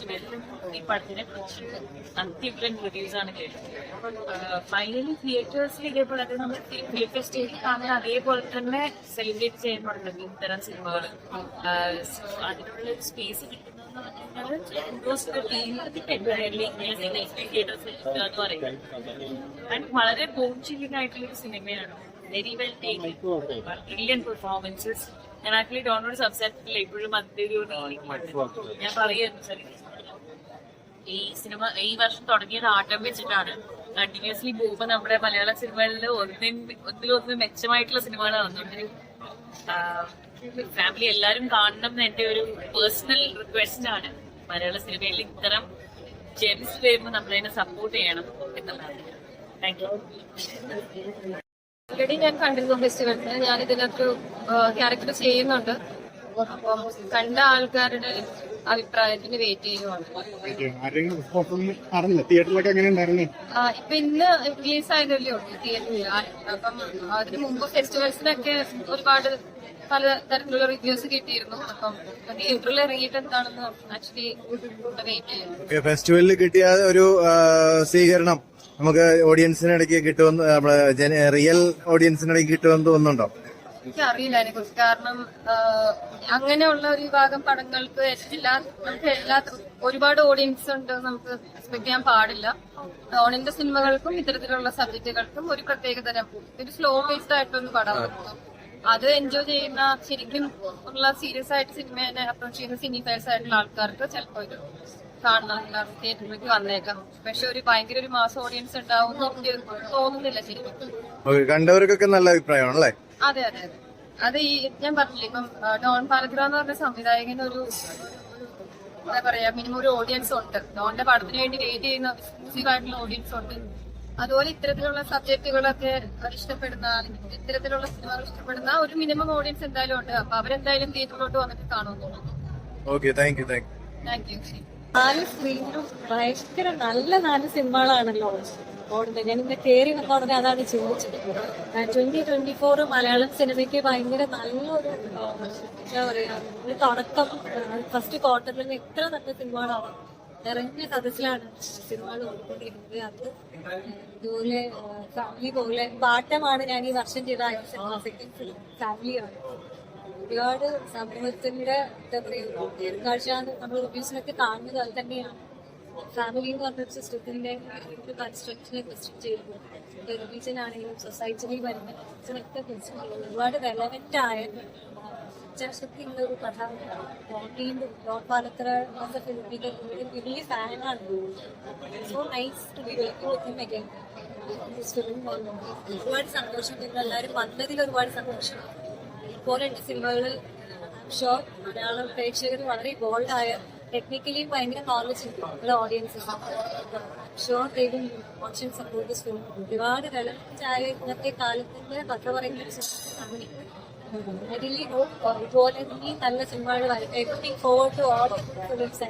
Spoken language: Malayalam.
കുറിച്ച് ഈ പടത്തിനെ കുറിച്ച് അത്യുഗ്രൻ റിവ്യൂസ് ആണ് കേട്ടത്. ഫൈനലി തിയേറ്റേഴ്സിലേക്ക് അത് നമ്മൾ തിയേറ്റർ സ്റ്റേജിൽ കാണുന്ന അതേപോലെ തന്നെ സെലിബ്രേറ്റ് ചെയ്യപ്പെടുന്നുണ്ട് ഇത്തരം സിനിമകൾ അതിനുള്ള സ്പേസ് വളരെ ആയിട്ടുള്ള ഒരു സിനിമയാണ്. Very well taken brilliant performances ഞാൻ ആക്ച്വലി ഡോണോട് സംസാരിച്ചിട്ടില്ല ഇപ്പോഴും ഒരു ഞാൻ പറയുന്നു ഈ സിനിമ ഈ വർഷം തുടങ്ങിയത് ആട്ടം വെച്ചിട്ടാണ്. കണ്ടിന്യൂസ്ലി പോകുമ്പോ നമ്മുടെ മലയാള സിനിമകളിൽ ഒന്നിൻ ഒന്നിലൊന്ന് മെച്ചമായിട്ടുള്ള സിനിമകളാണ് വന്നുകൊണ്ടിരിക്കുന്നത് ഫാമിലി എല്ലാരും കാണണം എന്ന് എന്റെ ഒരു പേഴ്സണൽ റിക്വസ്റ്റ് ആണ് മലയാള സിനിമയിൽ ഇത്തരം ജെംസ് വരുമ്പോൾ നമ്മളതിനെ സപ്പോർട്ട് ചെയ്യണം എന്നുള്ളതാണ്. താങ്ക് യു ഓൾറെഡി ഞാൻ കണ്ടിരുന്നു ഫെസ്റ്റിവലിന്. ഞാൻ ഇതിനകത്ത് ക്യാരക്ടർ ചെയ്യുന്നുണ്ട്. അപ്പം കണ്ട ആൾക്കാരുടെ അഭിപ്രായത്തിന് വെയിറ്റ് ചെയ്യുവാണ്. തിയേറ്ററിലൊക്കെ എങ്ങനെ ഇപ്പൊ ഇന്ന് റിലീസ് ആയതല്ലേ ഉള്ളൂ തിയേറ്ററിൽ അപ്പം അതിന് മുമ്പ് ഫെസ്റ്റിവൽസിനൊക്കെ ഒരുപാട് പല തരത്തിലുള്ള റിവ്യൂസ് കിട്ടിയിരുന്നു. അപ്പം തിയേറ്ററിൽ ഇറങ്ങിയിട്ട് എന്താണെന്ന് ആക്ച്വലി വെയിറ്റ് ചെയ്യുന്നു ഫെസ്റ്റിവലിൽ കിട്ടിയ ഒരു സ്വീകരണം. നമുക്ക് ഓഡിയൻസിനിടയ്ക്ക് കിട്ടുമെന്ന് നമ്മുടെ ജന- റിയൽ ഓഡിയൻസിനിടയ്ക്ക് കിട്ടുമെന്ന് തോന്നുന്നുണ്ടോ? എനിക്ക് അറിയില്ല അതിനെ കുറിച്ച്. കാരണം അങ്ങനെയുള്ള ഒരു വിഭാഗം പടങ്ങൾക്ക് എല്ലാ നമുക്ക് എല്ലാ ഒരുപാട് ഓഡിയൻസ് ഉണ്ട് നമുക്ക് എക്സ്പെക്ട് ചെയ്യാൻ പാടില്ല. ഡോണിന്റെ സിനിമകൾക്കും ഇത്തരത്തിലുള്ള സബ്ജക്റ്റുകൾക്കും ഒരു പ്രത്യേക തരം ഒരു സ്ലോ ബേസ്ഡ് ആയിട്ടൊന്നും പടം അത് എൻജോയ് ചെയ്യുന്ന ശരിക്കും ഉള്ള സീരിയസ് ആയിട്ട് സിനിമയെ അപ്രോച്ച് ചെയ്യുന്ന സിനി ഫാൻസ് ആയിട്ടുള്ള ആൾക്കാർക്ക് ചിലപ്പോൾ ഒരു കാണണം തിയേറ്ററിലേക്ക് വന്നേക്കാം. പക്ഷെ ഒരു ഭയങ്കര ഒരു മാസ് ഓഡിയൻസ് ഉണ്ടാവും തോന്നുന്നില്ല ശരിക്കും. കണ്ടവർക്കൊക്കെ നല്ല അഭിപ്രായമാണല്ലേ അതെ അതെ അതെ. അത് ഈ ഞാൻ പറഞ്ഞില്ലേ ഇപ്പം ഡോൺ പാലഗ്ര എന്ന് പറഞ്ഞ സംവിധായകന് ഒരു എന്താ പറയാ മിനിമം ഒരു ഓഡിയൻസ് ഉണ്ട്. ഡോണിന്റെ പടത്തിന് വേണ്ടി വെയിറ്റ് ചെയ്യുന്ന എക്സ്ക്ലൂസീവ് ആയിട്ടുള്ള ഓഡിയൻസ് ഉണ്ട്. അതുപോലെ ഇത്തരത്തിലുള്ള സബ്ജക്റ്റുകളൊക്കെ ഇഷ്ടപ്പെടുന്ന അല്ലെങ്കിൽ ഇത്തരത്തിലുള്ള സിനിമകൾ ഇഷ്ടപ്പെടുന്ന ഒരു മിനിമം ഓഡിയൻസ് എന്തായാലും ഉണ്ട്. അപ്പൊ അവരെന്തായാലും തിയേറ്ററിലോട്ട് വന്നിട്ട് കാണുമെന്ന് okay thank you thank you നാല് സ്ക്രീനും ഭയങ്കര നല്ല നാല് സിനിമകളാണല്ലോ. ഓടുന്നത് ഞാൻ ഇന്ന് കയറി വന്ന ഉടനെ അതാണ് ചോദിച്ചത് ട്വന്റി ട്വന്റി ഫോർ മലയാളം സിനിമയ്ക്ക് ഭയങ്കര നല്ലൊരു എന്താ പറയാ ഒരു തുടക്കം. ഫസ്റ്റ് ക്വാർട്ടറിൽ നിന്ന് എത്ര നല്ല സിനിമകളാണ്. നിറഞ്ഞ സദസ്സിലാണ് സിനിമകൾ ഓടിക്കൊണ്ടിരിക്കുന്നത്. അത് ഇതുപോലെ ഫാമിലി പോലെ പാട്ടമാണ് ഞാൻ ഈ വർഷം ചെയ്ത ഫാമിലിയാണ് ഒരുപാട് സമൂഹത്തിന്റെ എന്താ പറയുക ഉയർക്കാഴ്ച നമ്മൾ റിവ്യൂസിനൊക്കെ കാണുന്നത്. അത് തന്നെയാണ്. ഫാമിലി എന്ന് പറഞ്ഞ സിസ്റ്റത്തിന്റെ ഒരു കൺസ്ട്രക്ഷനെ ക്വസ്റ്റ്യൻ ചെയ്യുന്നത് റിലീജിയൻ ആണെങ്കിലും സൊസൈറ്റിയിൽ വരുന്ന. ഒരുപാട് റെലവെന്റ് ആയ ശക്തിയുള്ള ഒരു കഥ ഒരുപാട് സന്തോഷം നിങ്ങൾ എല്ലാവരും വന്നതിൽ ഒരുപാട് സന്തോഷം ഇതുപോലെയുള്ള സിനിമകൾ ഷോ മലയാളം പ്രേക്ഷകർ വളരെ ബോൾഡ് ആയ ടെക്നിക്കലി ഭയങ്കര നോളജ് ഉള്ള ഓഡിയൻസ് ഷോർ ദൈവം ഓപ്ഷൻ സപ്പോർട്ട് ഒരുപാട് റെലവെന്റ് ചായ ഇന്നത്തെ കാലത്തിന്റെ കഥ പറയുന്ന ഒരു സിനിമ അതിലി ഇതുപോലെ ഇനി നല്ല സിനിമകൾ വരട്ടെ ഫോർവേഡ് ടു ഓൾ ഫിലിംസ്